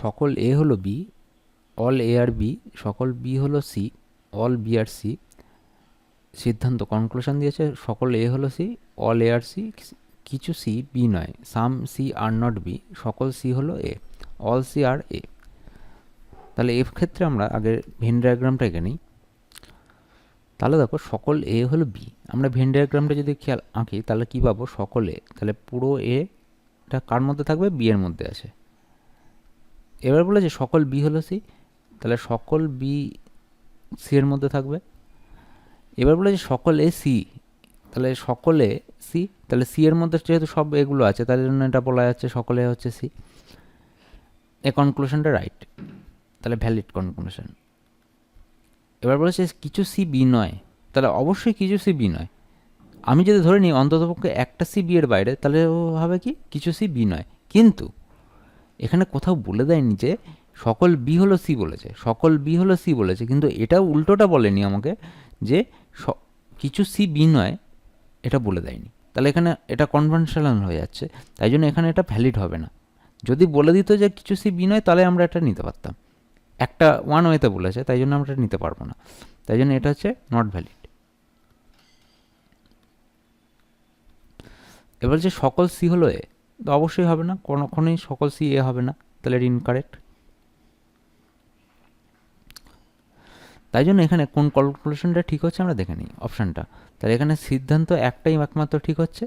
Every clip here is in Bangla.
সকল এ হলো B, all A are B, সকল বি হলো C, all B are C, সিদ্ধান্ত কনক্লুশন দিয়েছে, সকল এ হলো C, all A are C, কিছু সি বি নয় some C are not B, সকল সি হলো এ অল সি আর এ। তাহলে এর ক্ষেত্রে আমরা আগে ভেন ডায়াগ্রামটা এঁকে নিই। তাহলে দেখো সকল এ হলো বি, আমরা ভেন ডায়াগ্রামটা যদি খেয়াল আঁকি, তাহলে কী পাবো? সকল এ, তাহলে পুরো এটা কার মধ্যে থাকবে? বি এর মধ্যে আছে। এবার বলে যে সকল বি হলো সি, তাহলে সকল বি সি এর মধ্যে থাকবে। এবার বলে যে সকল এ সি, তাহলে সকলে সি, তাহলে সি এর মধ্যে যেহেতু সব এগুলো আছে তার জন্য এটা বলা যাচ্ছে সকলে হচ্ছে সি। এ কনক্লুশনটা রাইট তাহলে ভ্যালিড কনক্লুশন এবার বলেছে কিছু সি বি নয়, তাহলে অবশ্যই কিছু সি বি নয়। আমি যদি ধরে নিই অন্ততপক্ষে একটা সি বি এর বাইরে, তাহলে হবে কি? কিছু সি বি নয়। কিন্তু এখানে কোথাও বলে দেয়নি যে সকল বি হলো সি বলেছে, সকল বি হলো সি বলেছে, কিন্তু এটাও উল্টোটা বলেনি আমাকে যে কিছু সি বি নয়, এটা বলে দেয়নি। তাহলে এখানে এটা কনভেনশনাল হয়ে যাচ্ছে, তাই জন্য এখানে এটা ভ্যালিড হবে না। যদি বলে দিত যে কিছু সি বি নয়, তাহলে আমরা এটা নিতে পারতাম। একটা ওয়ান ওয়েতে বলেছে, তাই জন্য আমরা এটা নিতে পারব না। তাই জন্য এটা হচ্ছে নট ভ্যালিড এবার যে সকল সি হলো এ তো অবশ্যই হবে না, কোনোক্ষণই সকল সি এ হবে না, তাহলে এটা ইনকারেক্ট তাই জন্য এখানে কোন ক্যালকুলেশনটা ঠিক হচ্ছে আমরা দেখে নিই অপশানটা তাহলে এখানে সিদ্ধান্ত একটাই একমাত্র ঠিক হচ্ছে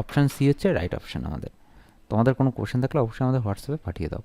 অপশান সি হচ্ছে রাইট অপশান আমাদের। তোমাদের কোনো কোশ্চেন থাকলে অবশ্যই আমাদের হোয়াটসঅ্যাপে পাঠিয়ে দাও।